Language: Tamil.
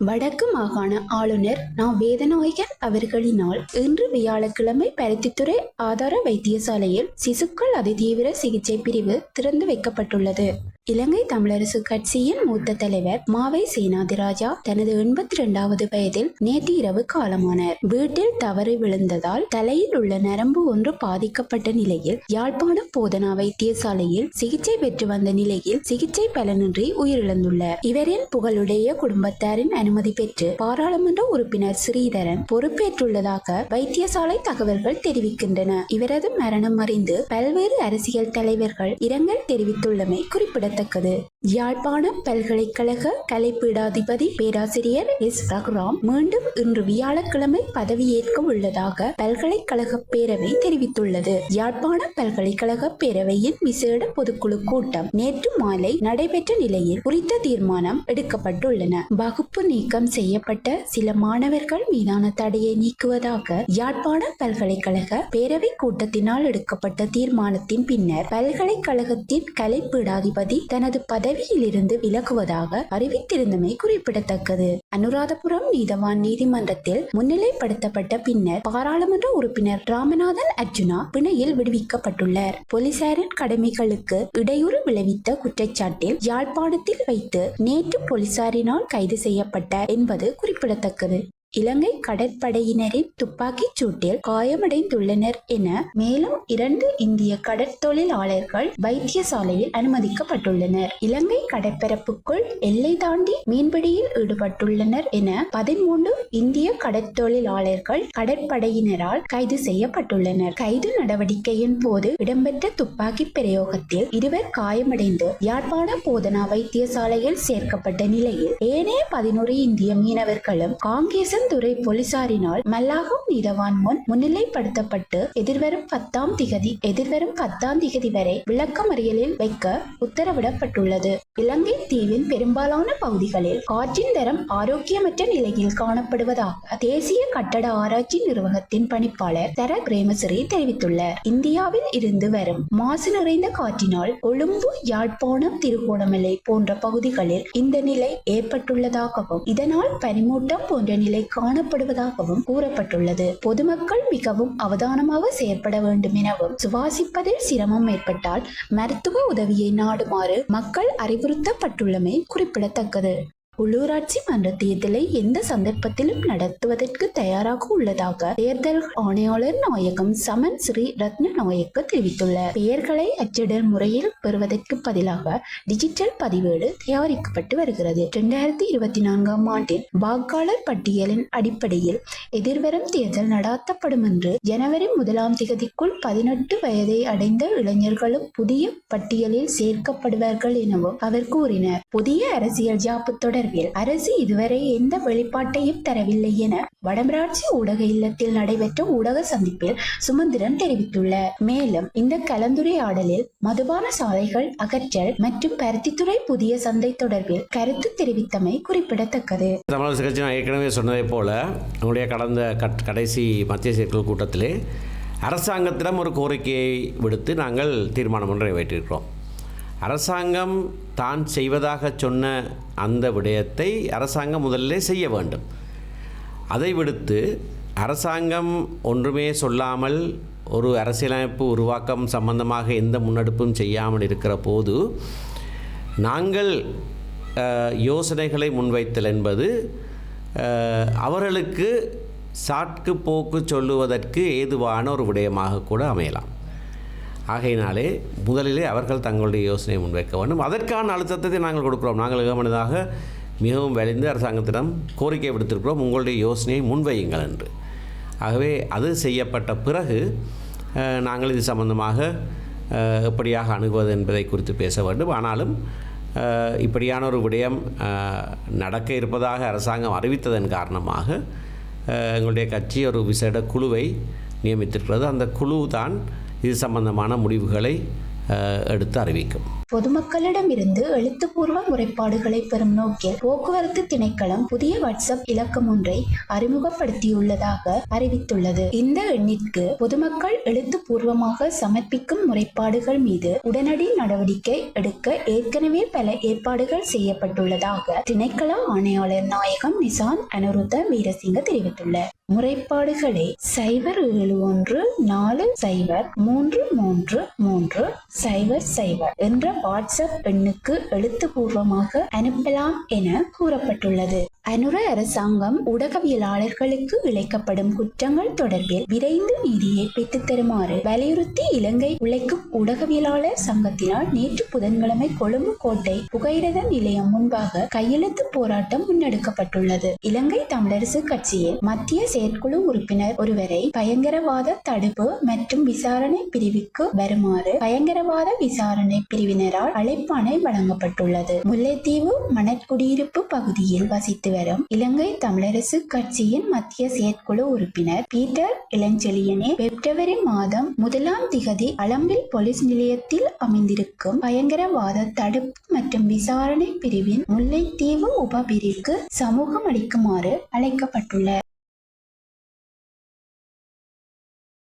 வடக்கு மாகாண ஆளுநர் நா வேதநாயகர் அவர்களினால் இன்று வியாழக்கிழமை பருத்தித்துறை ஆதார வைத்தியசாலையில் சிசுக்கள் அதிதீவிர சிகிச்சை பிரிவு திறந்து வைக்கப்பட்டுள்ளது. இலங்கை தமிழரசு கட்சியின் மூத்த தலைவர் மாவை சேனாதிராஜா தனது எண்பத்தி இரண்டாவது வயதில் நேற்று இரவு காலமானார். வீட்டில் தவறி விழுந்ததால் தலையில் உள்ள நரம்பு ஒன்று பாதிக்கப்பட்ட நிலையில் யாழ்ப்பாணம் போதனா வைத்தியசாலையில் சிகிச்சை பெற்று வந்த நிலையில் சிகிச்சை பலனின்றி உயிரிழந்துள்ளார். இவரின் புகழுடைய குடும்பத்தாரின் அனுமதி பெற்று பாராளுமன்ற உறுப்பினர் ஸ்ரீதரன் பொறுப்பேற்றுள்ளதாக வைத்தியசாலை தகவல்கள் தெரிவிக்கின்றன. இவரது மரணம் அறிந்து பல்வேறு அரசியல் தலைவர்கள் இரங்கல் தெரிவித்துள்ளமை குறிப்பிடத்தக்கது. 中で யாழ்ப்பாணம் பல்கலைக்கழக கலைப்பீடாதிபதி பேராசிரியர் எஸ். ரகுராம் மீண்டும் இன்று வியாழக்கிழமை பதவியேற்க உள்ளதாக பல்கலைக்கழக பேரவை தெரிவித்துள்ளது. யாழ்ப்பாணம் பல்கலைக்கழக பேரவையின் விசேட பொதுக்குழு கூட்டம் நேற்று மாலை நடைபெற்ற நிலையில் குறித்த தீர்மானம் எடுக்கப்பட்டுள்ளன. வகுப்பு நீக்கம் செய்யப்பட்ட சில மாணவர்கள் மீதான தடையை நீக்குவதாக யாழ்ப்பாணம் பல்கலைக்கழக பேரவை கூட்டத்தினால் எடுக்கப்பட்ட தீர்மானத்தின் பின்னர் பல்கலைக்கழகத்தின் கலைப்பீடாதிபதி தனது பதவி பதவியிலிருந்து விலகுவதாக அறிவித்திருந்தமை குறிப்பிடத்தக்கது. அனுராதபுரம் நீதவான் நீதிமன்றத்தில் முன்னிலைப்படுத்தப்பட்ட பின்னர் பாராளுமன்ற உறுப்பினர் ராமநாதன் அர்ஜுனா பிணையில் விடுவிக்கப்பட்டுள்ளார். போலீசாரின் கடமைகளுக்கு இடையூறு விளைவித்த குற்றச்சாட்டில் யாழ்ப்பாணத்தில் வைத்து நேற்று போலீசாரினால் கைது செய்யப்பட்டார் என்பது குறிப்பிடத்தக்கது. இலங்கை கடற்படையினரின் துப்பாக்கிச் சூட்டில் காயமடைந்துள்ளனர் என மேலும் இரண்டு இந்திய கடற்தொழிலாளர்கள் வைத்தியசாலையில் அனுமதிக்கப்பட்டுள்ளனர். இலங்கை கடற்பரப்புக்குள் எல்லை தாண்டி மீன்பிடியில் ஈடுபட்டுள்ளனர் என பதிமூன்று இந்திய கடற்தொழிலாளர்கள் கடற்படையினரால் கைது செய்யப்பட்டுள்ளனர். கைது நடவடிக்கையின் போது இடம்பெற்ற துப்பாக்கி பிரயோகத்தில் இருவர் காயமடைந்து யாழ்ப்பாண போதனா வைத்தியசாலையில் சேர்க்கப்பட்ட நிலையில் ஏனைய பதினோரு இந்திய மீனவர்களும் காங்கேசன் துறை போலீசாரினால் மல்லாகம் நீதவான் முன் முன்னிலைப்படுத்தப்பட்டு எதிர்வரும் பத்தாம் திகதி எதிர்வரும் பத்தாம் திகதி வரை விளக்கமறியலில் வைக்க உத்தரவிடப்பட்டுள்ளது. இலங்கை தீவின் பெரும்பாலான பகுதிகளில் காற்றின் தரம் ஆரோக்கியமற்ற நிலையில் காணப்படுவதாக தேசிய கட்டட ஆராய்ச்சி நிறுவனத்தின் பணிப்பாளர் தர பிரேமசிறி தெரிவித்துள்ளார். இந்தியாவில் இருந்து வரும் மாசு நிறைந்த காற்றினால் கொழும்பு யாழ்ப்பாணம் திருகோணமலை போன்ற பகுதிகளில் இந்த நிலை ஏற்பட்டுள்ளதாகவும் இதனால் பனிமூட்டம் போன்ற நிலை காணப்படுவதாகவும் கூறப்பட்டுள்ளது. பொதுமக்கள் மிகவும் அவதானமாக செயற்பட வேண்டும் எனவும் சுவாசிப்பதில் சிரமம் ஏற்பட்டால் மருத்துவ உதவியை நாடுமாறு மக்கள் அறிவுறுத்தப்பட்டுள்ளமை குறிப்பிடத்தக்கது. உள்ளூராட்சி மன்ற தேர்தலை எந்த சந்தர்ப்பத்திலும் நடத்துவதற்கு தயாராக உள்ளதாக தேர்தல் ஆணையாளர் நாயகம் சமன் ஸ்ரீ ரத்ன நாயக்க தெரிவித்துள்ளார். பெயர்களை அச்சிடல் முறையில் பெறுவதற்கு பதிலாக டிஜிட்டல் பதிவேடு தயாரிக்கப்பட்டு வருகிறது. இரண்டாயிரத்தி இருபத்தி நான்காம் ஆண்டின் வாக்காளர் பட்டியலின் அடிப்படையில் எதிர்வரும் தேர்தல் நடாத்தப்படும் என்று ஜனவரி முதலாம் திகதிக்குள் பதினெட்டு வயதை அடைந்த இளைஞர்களும் புதிய பட்டியலில் சேர்க்கப்படுவார்கள் எனவும் அவர் கூறினார். புதிய அரசியல் ஜாப்பு தொடர்பில் அரசு இதுவரை எந்த வெளிப்பாட்டையும் தரவில்லை என வடமராட்சி ஊடக இல்லத்தில் நடைபெற்ற ஊடக சந்திப்பில் சுமந்திரன் தெரிவித்துள்ளார். மேலும் இந்த கலந்துரையாடலில் மதுபான சாலைகள் அகற்றல் மற்றும் பருத்தித்துறை புதிய சந்தை தொடர்பில் கருத்து தெரிவித்தமை குறிப்பிடத்தக்கது. தமிழரசு கட்சி நான் ஏற்கனவே சொன்னதை போல நம்முடைய கடந்த கட் கடைசி மத்திய செயற்குழு கூட்டத்திலே அரசாங்கத்திடம் ஒரு கோரிக்கையை விடுத்து நாங்கள் தீர்மானம் ஒன்றை நிறைவேற்றியிருக்கிறோம். அரசாங்கம் தான் செய்வதாக சொன்ன அந்த விடயத்தை அரசாங்கம் முதல்ல செய்ய வேண்டும். அதை விடுத்து அரசாங்கம் ஒன்றுமே சொல்லாமல் ஒரு அரசியலமைப்பு உருவாக்கம் சம்பந்தமாக எந்த முன்னெடுப்பும் செய்யாமல் இருக்கிற போது நாங்கள் யோசனைகளை முன்வைத்தல் என்பது அவர்களுக்கு சாட்கு போக்கு சொல்லுவதற்கு ஏதுவான ஒரு விடயமாக கூட அமையலாம். ஆகையினாலே முதலிலே அவர்கள் தங்களுடைய யோசனையை முன்வைக்க வேண்டும். அதற்கான அழுத்தத்தை நாங்கள் கொடுக்கிறோம். நாங்கள் ஏகமனதாக மிகவும் வலிந்து அரசாங்கத்திடம் கோரிக்கை விடுத்திருக்கிறோம். உங்களுடைய யோசனையை முன்வையுங்கள் என்று. ஆகவே அது செய்யப்பட்ட பிறகு நாங்கள் இது சம்பந்தமாக எப்படியாக அணுகுவது என்பதை குறித்து பேச வேண்டும். ஆனாலும் இப்படியான ஒரு விடயம் நடக்க இருப்பதாக அரசாங்கம் அறிவித்ததன் காரணமாக எங்களுடைய கட்சி ஒரு விசேட குழுவை நியமித்திருக்கிறது. அந்த குழு தான் இது சம்பந்தமான முடிவுகளை எடுத்து அறிவிக்கும். பொதுமக்களிடமிருந்து எழுத்துப்பூர்வ முறைப்பாடுகளை பெறும் நோக்கில் போக்குவரத்து திணைக்களம் புதிய வாட்ஸ்அப் இலக்கம் ஒன்றை அறிமுகப்படுத்தியுள்ளதாக அறிவித்துள்ளது. இந்த எண்ணிற்கு பொதுமக்கள் எழுத்துப்பூர்வமாக சமர்ப்பிக்கும் முறைப்பாடுகள் மீது உடனடி நடவடிக்கை எடுக்க ஏற்கனவே பல ஏற்பாடுகள் செய்யப்பட்டுள்ளதாக திணைக்கள ஆணையாளர் நாயகம் நிசாந்த் அனுருத்த வீரசிங்க தெரிவித்துள்ளார். முறைப்பாடுகளை. சைபர் ஏழு ஒன்று நாலு சைபர் மூன்று மூன்று மூன்று சைபர் சைபர் என்ற வாட்ஸ்அப் பெண்ணுக்கு எழுத்துப்பூர்வமாக அனுப்பலாம் என கூறப்பட்டுள்ளது. அனுர அரசாங்கம் ஊடகவியலாளர்களுக்கு இழைக்கப்படும் குற்றங்கள் தொடர்பில் விரைந்து நீதியை பெற்றுத் தருமாறு வலியுறுத்தி இலங்கை உழைக்கும் ஊடகவியலாளர் சங்கத்தினால் நேற்று புதன்கிழமை கொழும்பு கோட்டை புகையிரத நிலையம் முன்பாக கையெழுத்து போராட்டம் முன்னெடுக்கப்பட்டுள்ளது. இலங்கை தமிழரசு கட்சியின் மத்திய செயற்குழு உறுப்பினர் ஒருவரை பயங்கரவாத தடுப்பு மற்றும் விசாரணை பிரிவுக்கு வருமாறு பயங்கரவாத விசாரணை பிரிவினரால் அழைப்பாணை வழங்கப்பட்டுள்ளது. முல்லைத்தீவு மணற்குடியிருப்பு பகுதியில் வசித்து வரும் இலங்கை தமிழரசு கட்சியின் மத்திய செயற்குழு உறுப்பினர் பீட்டர் இளஞ்செழியனே பிப்ரவரி மாதம் முதலாம் திகதி அளம்பில் போலீஸ் நிலையத்தில் அமைந்திருக்கும் பயங்கரவாத தடுப்பு மற்றும் விசாரணை பிரிவின் முல்லைத்தீவு உபபிரிவுக்கு சமூகம் அளிக்குமாறு அழைக்கப்பட்டுள்ளார்